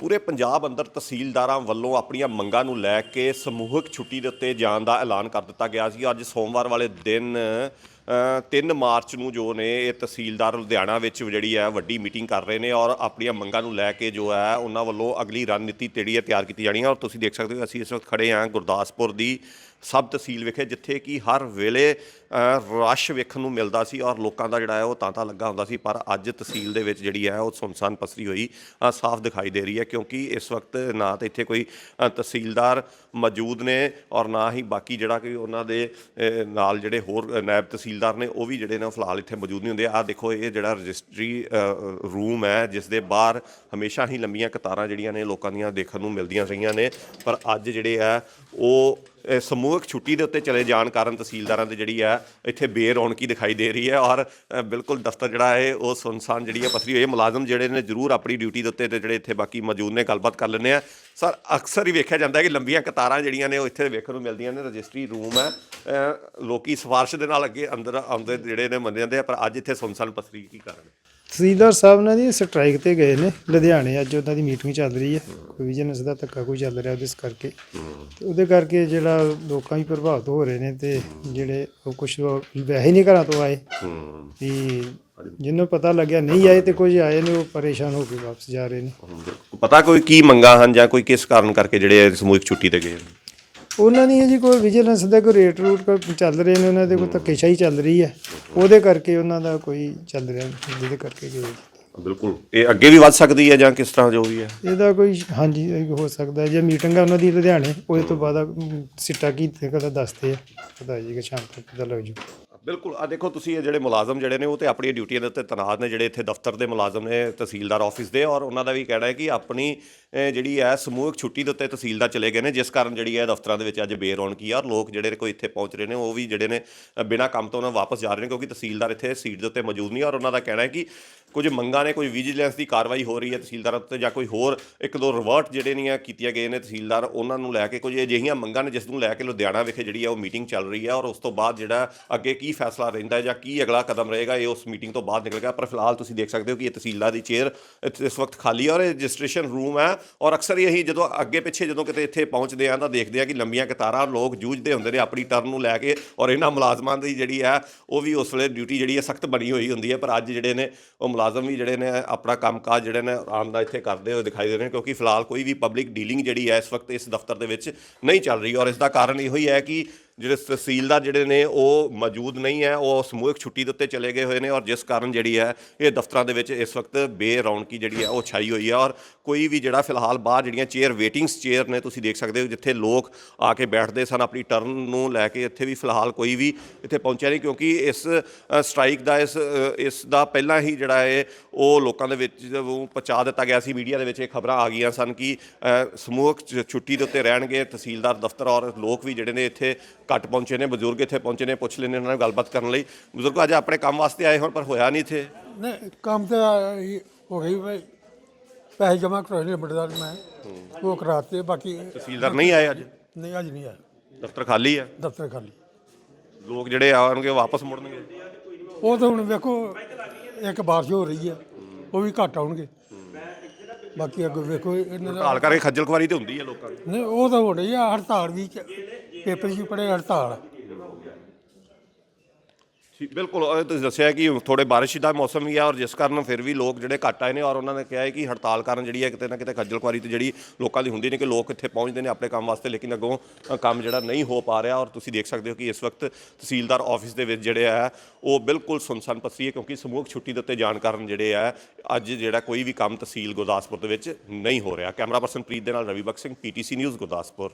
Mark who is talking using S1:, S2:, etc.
S1: ਪੂਰੇ ਪੰਜਾਬ ਅੰਦਰ ਤਹਿਸੀਲਦਾਰਾਂ ਵੱਲੋਂ ਆਪਣੀਆਂ ਮੰਗਾਂ ਨੂੰ ਲੈ ਕੇ ਸਮੂਹਕ ਛੁੱਟੀ ਦੇ ਉੱਤੇ ਜਾਣ ਦਾ ਐਲਾਨ ਕਰ ਦਿੱਤਾ ਗਿਆ ਸੀ। ਅੱਜ ਸੋਮਵਾਰ ਵਾਲੇ ਦਿਨ 3 ਮਾਰਚ ਨੂੰ ਜੋ ਨੇ ਇਹ ਤਹਿਸੀਲਦਾਰ ਲੁਧਿਆਣਾ ਵਿੱਚ ਜਿਹੜੀ ਹੈ ਵੱਡੀ ਮੀਟਿੰਗ ਕਰ ਰਹੇ ਨੇ ਔਰ ਆਪਣੀਆਂ ਮੰਗਾਂ ਨੂੰ ਲੈ ਕੇ ਜੋ ਹੈ ਉਹਨਾਂ ਵੱਲੋਂ ਅਗਲੀ ਰਣਨੀਤੀ ਜਿਹੜੀ ਹੈ ਤਿਆਰ ਕੀਤੀ ਜਾਣੀ ਹੈ ਔਰ ਤੁਸੀਂ ਦੇਖ ਸਕਦੇ ਹੋ ਅਸੀਂ ਇਸ ਵਕਤ ਖੜੇ ਹਾਂ ਗੁਰਦਾਸਪੁਰ ਦੀ ਸਬ ਤਹਿਸੀਲ ਵਿਖੇ, ਜਿੱਥੇ ਕਿ ਹਰ ਵੇਲੇ ਰਸ਼ ਵੇਖਣ ਨੂੰ ਮਿਲਦਾ ਸੀ ਔਰ ਲੋਕਾਂ ਦਾ ਜਿਹੜਾ ਹੈ ਉਹ ਤਾਂਤਾ ਲੱਗਾ ਹੁੰਦਾ ਸੀ, ਪਰ ਅੱਜ ਤਹਿਸੀਲ ਦੇ ਵਿੱਚ ਜਿਹੜੀ ਹੈ ਉਹ ਸੁਨਸਾਨ ਪਸਰੀ ਹੋਈ ਸਾਫ਼ ਦਿਖਾਈ ਦੇ ਰਹੀ ਹੈ ਕਿਉਂਕਿ ਇਸ ਵਕਤ ਨਾ ਤਾਂ ਇੱਥੇ ਕੋਈ ਤਹਿਸੀਲਦਾਰ ਮੌਜੂਦ ਨੇ ਔਰ ਨਾ ਹੀ ਬਾਕੀ ਜਿਹੜਾ ਕਿ ਉਹਨਾਂ ਦੇ ਨਾਲ ਜਿਹੜੇ ਹੋਰ ਨਾਇਬ ਤਹਿਸੀਲ ਤਹਿਸੀਲਦਾਰ ਨੇ, ਉਹ ਵੀ ਜਿਹੜੇ ਨੇ ਫਿਲਹਾਲ ਇੱਥੇ ਮੌਜੂਦ ਨਹੀਂ ਹੁੰਦੇ। ਆ ਦੇਖੋ, ਇਹ ਜਿਹੜਾ ਰਜਿਸਟਰੀ ਰੂਮ ਹੈ, ਜਿਸ ਦੇ ਬਾਹਰ ਹਮੇਸ਼ਾ ਹੀ ਲੰਬੀਆਂ ਕਤਾਰਾਂ ਜਿਹੜੀਆਂ ਨੇ ਲੋਕਾਂ ਦੀਆਂ ਦੇਖਣ ਨੂੰ ਮਿਲਦੀਆਂ ਰਹੀਆਂ ਨੇ। ਪਰ ਅੱਜ ਜਿਹੜੇ ਆ, ਉਹ ਸਮੂਹਕ ਛੁੱਟੀ ਦੇ ਉੱਤੇ ਚਲੇ ਜਾਣ ਕਾਰਨ ਤਹਿਸੀਲਦਾਰਾਂ ਦੀ ਜਿਹੜੀ ਹੈ ਇੱਥੇ ਬੇਰੌਣਕੀ ਦਿਖਾਈ ਦੇ ਰਹੀ ਹੈ ਔਰ ਬਿਲਕੁਲ ਦਫ਼ਤਰ ਜਿਹੜਾ ਹੈ ਉਹ ਸੁਨਸਾਨ ਜਿਹੜੀ ਹੈ ਪਸਰੀ ਹੋਈ ਹੈ। ਮੁਲਾਜ਼ਮ ਜਿਹੜੇ ਨੇ ਜ਼ਰੂਰ ਆਪਣੀ ਡਿਊਟੀ ਦੇ ਉੱਤੇ ਤੇ ਜਿਹੜੇ ਇੱਥੇ ਬਾਕੀ ਮੌਜੂਦ ਨੇ ਗੱਲਬਾਤ ਕਰ ਲੈਂਦੇ ਆ। ਸਰ ਅਕਸਰ ਹੀ ਵੇਖਿਆ ਜਾਂਦਾ ਹੈ ਕਿ ਲੰਬੀਆਂ ਕਤਾਰਾਂ ਜਿਹੜੀਆਂ ਨੇ ਉਹ ਇੱਥੇ ਵੇਖਣ ਨੂੰ ਮਿਲਦੀਆਂ ਨੇ। ਰਜਿਸਟਰੀ ਰੂਮ ਹੈ। ਅ, ਲੋਕੀ ਸਿਫਾਰਿਸ਼ ਦੇ ਨਾਲ ਅੱਗੇ ਅੰਦਰ ਆਉਂਦੇ ਜਿਹੜੇ ਨੇ ਮੰਨੇ ਜਾਂਦੇ ਆ ਪਰ ਅੱਜ ਇੱਥੇ ਸੁਨਸਾਨ ਪਸਰੀ ਕੀ ਕਾਰਨ ਹੈ?
S2: ਤਹਿਸੀਲਦਾਰ ਸਾਹਿਬ ਨਾਲ ਜੀ ਸਟ੍ਰਾਈਕ ਤੇ ਗਏ ਨੇ, ਲੁਧਿਆਣੇ। ਅੱਜ ਉਹਨਾਂ ਦੀ ਮੀਟਿੰਗ ਚੱਲ ਰਹੀ ਹੈ। ਕੋਈ ਵਿਜੀਲੈਂਸ ਦਾ ਧੱਕਾ ਕੋਈ ਚੱਲ ਰਿਹਾ ਉਹਦੇ ਕਰਕੇ। ਤੇ ਉਹਦੇ ਕਰਕੇ ਜਿਹੜਾ ਲੋਕਾਂ ਵੀ ਪ੍ਰਭਾਵਿਤ ਹੋ ਰਹੇ ਨੇ ਤੇ ਜਿਹੜੇ ਉਹ ਕੁਝ ਵੈਸੇ ਨਹੀਂ ਘਰਾਂ ਤੋਂ ਆਏ।
S1: ਹੂੰ
S2: ਵੀ ਜਿਹਨੂੰ ਪਤਾ ਲੱਗਿਆ ਨਹੀਂ ਆਏ ਤੇ ਕੁਝ ਆਏ ਨੇ, ਉਹ ਪਰੇਸ਼ਾਨ ਹੋ ਕੇ ਵਾਪਸ ਜਾ ਰਹੇ ਨੇ।
S1: ਪਤਾ ਕੋਈ ਕੀ ਮੰਗਾ ਹਨ ਜਾਂ ਕੋਈ ਕਿਸ ਕਾਰਨ ਕਰਕੇ ਜਿਹੜੇ ਸਮੂਹਿਕ ਛੁੱਟੀ ਤੇ ਗਏ ਨੇ?
S2: ਉਹਨਾਂ ਦੀ ਜੀ ਕੋਈ ਵਿਜੀਲੈਂਸ ਦਾ ਕੋਈ ਰੇਟ ਰੂਟ ਕੋਈ ਚੱਲ ਰਹੇ ਨੇ ਉਹਨਾਂ ਦੇ ਕੋਈ ਧੱਕੇਸ਼ਾਹੀ ਚੱਲ ਰਹੀ ਹੈ। ਉਹਦੇ ਕਰਕੇ ਉਹਨਾਂ ਦਾ ਕੋਈ ਚੱਲ ਰਿਹਾ ਜਿਹਦੇ ਕਰਕੇ ਗਏ
S1: ਬਿਲਕੁਲ। ਇਹ ਅੱਗੇ ਵੀ ਵੱਧ ਸਕਦੀ ਹੈ ਜਾਂ ਕਿਸ ਤਰ੍ਹਾਂ ਜੋ ਵੀ ਹੈ?
S2: ਇਹਦਾ ਕੋਈ ਹਾਂਜੀ ਇਹ ਹੋ ਸਕਦਾ। ਜੇ ਮੀਟਿੰਗ ਆ ਉਹਨਾਂ ਦੀ ਲੁਧਿਆਣੇ ਉਹਦੇ ਤੋਂ ਬਾਅਦ ਸਿੱਟਾ ਕੀ ਤੇ ਕਦਾ ਦੱਸਦੇ ਆ। ਪਤਾ ਜੀ ਕਿ ਸ਼ਾਮ ਤੱਕ ਪਤਾ ਲੱਗ ਜੂ
S1: ਬਿਲਕੁਲ। ਆ ਦੇਖੋ ਤੁਸੀਂ ਇਹ ਜਿਹੜੇ ਮੁਲਾਜ਼ਮ ਜਿਹੜੇ ਨੇ ਉਹ ਤੇ ਆਪਣੀ ਡਿਊਟੀਆਂ ਦੇ ਉੱਤੇ ਤੈਨਾਤ ਨੇ ਜਿਹੜੇ ਇੱਥੇ ਦਫ਼ਤਰ ਦੇ ਮੁਲਾਜ਼ਮ ਨੇ ਤਹਿਸੀਲਦਾਰ ਆਫਿਸ ਦੇ ਔਰ ਉਹਨਾਂ ਦਾ ਵੀ ਕਹਿਣਾ ਹੈ ਕਿ ਆਪਣੀ ਜਿਹੜੀ ਹੈ ਸਮੂਹਕ ਛੁੱਟੀ ਦੇ ਉੱਤੇ ਤਹਿਸੀਲਦਾਰ ਚਲੇ ਗਏ ਨੇ, ਜਿਸ ਕਾਰਨ ਜਿਹੜੀ ਹੈ ਦਫ਼ਤਰਾਂ ਦੇ ਵਿੱਚ ਅੱਜ ਬੇਰੌਣਕੀ ਆ, ਔਰ ਲੋਕ ਜਿਹੜੇ ਨੇ ਕੋਈ ਇੱਥੇ ਪਹੁੰਚ ਰਹੇ ਨੇ, ਉਹ ਵੀ ਜਿਹੜੇ ਨੇ ਬਿਨਾਂ ਕੰਮ ਤੋਂ ਉਹਨਾਂ ਵਾਪਸ ਜਾ ਰਹੇ ਨੇ, ਕਿਉਂਕਿ ਤਹਿਸੀਲਦਾਰ ਇੱਥੇ ਸੀਟ ਦੇ ਉੱਤੇ ਮੌਜੂਦ ਨਹੀਂ, ਔਰ ਉਹਨਾਂ ਦਾ ਕਹਿਣਾ ਹੈ ਕਿ ਕੁਝ ਮੰਗਾਂ ਨੇ, ਕੋਈ ਵਿਜੀਲੈਂਸ ਦੀ ਕਾਰਵਾਈ ਹੋ ਰਹੀ ਹੈ ਤਹਿਸੀਲਦਾਰਾਂ ਉੱਤੇ, ਜਾਂ ਕੋਈ ਹੋਰ ਇੱਕ ਦੋ ਰਿਵਰਟ ਜਿਹੜੇ ਨੇ ਕੀਤੀਆਂ ਗਏ ਨੇ ਤਹਿਸੀਲਦਾਰ, ਉਹਨਾਂ ਨੂੰ ਲੈ ਕੇ ਕੁਝ ਅਜਿਹੀਆਂ ਮੰਗਾਂ ਨੇ, ਜਿਸ ਨੂੰ ਲੈ ਕੇ ਲੁਧਿਆਣਾ ਵਿਖੇ ਜਿਹੜੀ ਹੈ ਉਹ ਮੀਟਿੰਗ ਚੱਲ ਰਹੀ ਹੈ ਔਰ ਉਸ ਤੋਂ ਬਾਅਦ ਜਿਹੜਾ ਅੱਗੇ ਕੀ ਫੈਸਲਾ ਰਹਿੰਦਾ ਹੈ, ਜਾਂ ਕੀ ਅਗਲਾ ਕਦਮ ਰਹੇਗਾ, ਇਹ ਉਸ ਮੀਟਿੰਗ ਤੋਂ ਬਾਅਦ ਨਿਕਲੇਗਾ ਪਰ ਫਿਲਹਾਲ ਤੁਸੀਂ ਦੇਖ ਸਕਦੇ ਹੋ ਕਿ ਇਹ ਤਹਿਸੀਲਦਾਰ ਦੀ ਚੇਅਰ ਇੱਥੇ ਇਸ ਵਕਤ ਖਾਲੀ ਹੈ ਔਰ ਇਹ ਰਜਿਸਟ੍ਰੇਸ਼ਨ ਰੂਮ ਹੈ ਔਰ ਅਕਸਰ ਹੀ ਅਸੀਂ ਜਦੋਂ ਅੱਗੇ ਪਿੱਛੇ ਜਦੋਂ ਕਿਤੇ ਇੱਥੇ ਪਹੁੰਚਦੇ ਆ ਤਾਂ ਦੇਖਦੇ ਆ ਕਿ ਲੰਬੀਆਂ ਕਤਾਰਾਂ ਲੋਕ ਜੂਝਦੇ ਹੁੰਦੇ ਨੇ ਆਪਣੀ ਟਰਨ ਨੂੰ ਲੈ ਕੇ ਔਰ ਇਹਨਾਂ ਮੁਲਾਜ਼ਮਾਂ ਦੀ ਜਿਹੜੀ ਹੈ ਉਹ ਵੀ ਉਸ ਵੇਲੇ ਡਿਊਟੀ ਜਿਹੜੀ ਹੈ ਸਖਤ ਬਣੀ ਹੋਈ ਹੁੰਦੀ ਹੈ ਪਰ ਅੱਜ ਜਿਹੜੇ ਨੇ ਉਹ ਮੁਲਾਜ਼ਮ ਵੀ ਜਿਹੜੇ ਨੇ ਆਪਣਾ ਕੰਮਕਾਜ ਜਿਹੜੇ ਨੇ ਆਰਾਮ ਨਾਲ ਇੱਥੇ ਕਰਦੇ ਹੋਏ ਦਿਖਾਈ ਦੇ ਰਹੇ ਨੇ ਕਿਉਂਕਿ ਫਿਲਹਾਲ ਕੋਈ ਵੀ ਪਬਲਿਕ ਡੀਲਿੰਗ ਜਿਹੜੀ ਹੈ ਇਸ ਵਕਤ ਇਸ ਦਫ਼ਤਰ ਦੇ ਵਿੱਚ ਨਹੀਂ ਚੱਲ ਰਹੀ ਔਰ ਇਸ ਦਾ ਕਾਰਨ ਇਹੋ ਹੀ ਹੈ ਕਿ ਜਿਹੜੇ ਤਹਿਸੀਲਦਾਰ ਜਿਹੜੇ ਨੇ ਉਹ ਮੌਜੂਦ ਨਹੀਂ ਹੈ ਉਹ ਸਮੂਹਿਕ ਛੁੱਟੀ ਦੇ ਉੱਤੇ ਚਲੇ ਗਏ ਹੋਏ ਨੇ ਔਰ ਜਿਸ ਕਾਰਨ ਜਿਹੜੀ ਹੈ ਇਹ ਦਫ਼ਤਰਾਂ ਦੇ ਵਿੱਚ ਇਸ ਵਕਤ ਬੇਰੌਣਕੀ ਜਿਹੜੀ ਹੈ ਉਹ ਛਾਈ ਹੋਈ ਹੈ ਔਰ ਕੋਈ ਵੀ ਜਿਹੜਾ ਫਿਲਹਾਲ ਬਾਹਰ ਜਿਹੜੀਆਂ ਚੇਅਰ ਵੇਟਿੰਗਸ ਚੇਅਰ ਨੇ ਤੁਸੀਂ ਦੇਖ ਸਕਦੇ ਹੋ ਜਿੱਥੇ ਲੋਕ ਆ ਕੇ ਬੈਠਦੇ ਸਨ ਆਪਣੀ ਟਰਨ ਨੂੰ ਲੈ ਕੇ ਇੱਥੇ ਵੀ ਫਿਲਹਾਲ ਕੋਈ ਵੀ ਇੱਥੇ ਪਹੁੰਚਿਆ ਨਹੀਂ ਕਿਉਂਕਿ ਇਸ ਸਟ੍ਰਾਈਕ ਦਾ ਇਸ ਇਸ ਦਾ ਪਹਿਲਾਂ ਹੀ ਜਿਹੜਾ ਹੈ ਉਹ ਲੋਕਾਂ ਦੇ ਵਿੱਚ ਪਹੁੰਚਾ ਦਿੱਤਾ ਗਿਆ ਸੀ ਮੀਡੀਆ ਦੇ ਵਿੱਚ ਇਹ ਖਬਰਾਂ ਆ ਗਈਆਂ ਸਨ ਕਿ ਅ, ਸਮੂਹਕ ਛੁੱਟੀ ਦੇ ਉੱਤੇ ਰਹਿਣਗੇ ਤਹਿਸੀਲਦਾਰ ਦਫ਼ਤਰ ਔਰ ਲੋਕ ਵੀ ਜਿਹੜੇ ਨੇ ਇੱਥੇ ਘੱਟ ਪਹੁੰਚੇ ਨੇ ਬਜ਼ੁਰਗ ਇੱਥੇ ਪਹੁੰਚੇ ਨੇ ਪੁੱਛ ਲੈਣੇ ਉਹਨਾਂ ਨਾਲ ਗੱਲਬਾਤ ਕਰਨ ਲਈ। ਬਜ਼ੁਰਗ ਅੱਜ ਆਪਣੇ ਕੰਮ ਵਾਸਤੇ ਆਏ ਹੋਣ ਪਰ ਹੋਇਆ ਨਹੀਂ ਇੱਥੇ?
S3: ਨਹੀਂ ਕੰਮ ਤੇ ਹੋ ਗਈ ਵੀ ਪੈਸੇ ਜਮ੍ਹਾਂ ਕਰਾਏ ਨੇ ਬੜਦਾਰ ਮੈਂ। ਉਹ ਕਰਾਤੇ ਬਾਕੀ
S1: ਤਹਿਸੀਲਦਾਰ ਨਹੀਂ ਆਏ ਅੱਜ?
S3: ਨਹੀਂ ਅੱਜ ਨਹੀਂ ਆਇਆ
S1: ਦਫ਼ਤਰ ਖਾਲੀ ਹੈ
S3: ਦਫ਼ਤਰ ਖਾਲੀ।
S1: ਲੋਕ ਜਿਹੜੇ ਆਉਣਗੇ ਵਾਪਸ ਮੁੜਨਗੇ?
S3: ਉਹ ਤਾਂ ਹੁਣ ਵੇਖੋ ਇੱਕ ਬਾਰਿਸ਼ ਹੋ ਰਹੀ ਹੈ ਉਹ ਵੀ ਘੱਟ ਆਉਣਗੇ। ਬਾਕੀ ਅੱਗੇ ਵੇਖੋ ਇਹਨਾਂ ਦਾ
S1: ਹੜਤਾਲ ਕਰਕੇ ਖੱਜਲ ਖੁਆਰੀ ਤੇ ਹੁੰਦੀ ਹੈ ਲੋਕਾਂ ਦੀ।
S3: ਨਹੀਂ ਉਹ ਤਾਂ ਹੋ ਰਹੀ ਆ ਹੜਤਾਲ ਵੀ ਪੇਪਰ 'ਚ ਪੜੇ ਹੜਤਾਲ ਆ।
S1: ਬਿਲਕੁਲ ਇਹ ਤੁਸੀਂ ਦੱਸਿਆ ਕਿ ਥੋੜੇ ਬਾਰਿਸ਼ ਦਾ ਮੌਸਮ ਵੀ ਹੈ ਔਰ ਜਿਸ ਕਾਰਨ ਫਿਰ ਵੀ ਲੋਕ ਜਿਹੜੇ ਘੱਟ ਆਏ ਨੇ ਔਰ ਉਹਨਾਂ ਨੇ ਕਿਹਾ ਹੈ ਕਿ ਹੜਤਾਲ ਕਾਰਨ ਜਿਹੜੀ ਹੈ ਕਿਤੇ ਨਾ ਕਿਤੇ ਖੱਜਲ ਖੁਆਰੀ ਤੇ ਜਿਹੜੀ ਲੋਕਾਂ ਦੀ ਹੁੰਦੀ ਨੇ ਕਿ ਲੋਕ ਇੱਥੇ ਪਹੁੰਚਦੇ ਨੇ ਆਪਣੇ ਕੰਮ ਵਾਸਤੇ ਲੇਕਿਨ ਅੱਗੋਂ ਅ, ਕੰਮ ਜਿਹੜਾ ਨਹੀਂ ਹੋ ਪਾ ਰਿਹਾ ਔਰ ਤੁਸੀਂ ਦੇਖ ਸਕਦੇ ਹੋ ਕਿ ਇਸ ਵਕਤ ਤਹਿਸੀਲਦਾਰ ਆਫਿਸ ਦੇ ਵਿੱਚ ਜਿਹੜੇ ਆ ਉਹ ਬਿਲਕੁਲ ਸੁਨਸਾਨ ਪਸਰੀ ਹੈ ਕਿਉਂਕਿ ਸਮੂਹਕ ਛੁੱਟੀ ਦੇ ਉੱਤੇ ਜਾਣ ਕਾਰਨ ਜਿਹੜੇ ਆ ਅੱਜ ਜਿਹੜਾ ਕੋਈ ਵੀ ਕੰਮ ਤਹਿਸੀਲ ਗੁਰਦਾਸਪੁਰ ਦੇ ਵਿੱਚ ਨਹੀਂ ਹੋ ਰਿਹਾ ਕੈਮਰਾ ਪਰਸਨ ਪ੍ਰੀਤ ਦੇ ਨਾਲ ਰਵੀ ਬਖਸ਼ ਸਿੰਘ ਪੀਟੀਸੀ ਨਿਊਜ਼ ਗੁਰਦਾਸਪੁਰ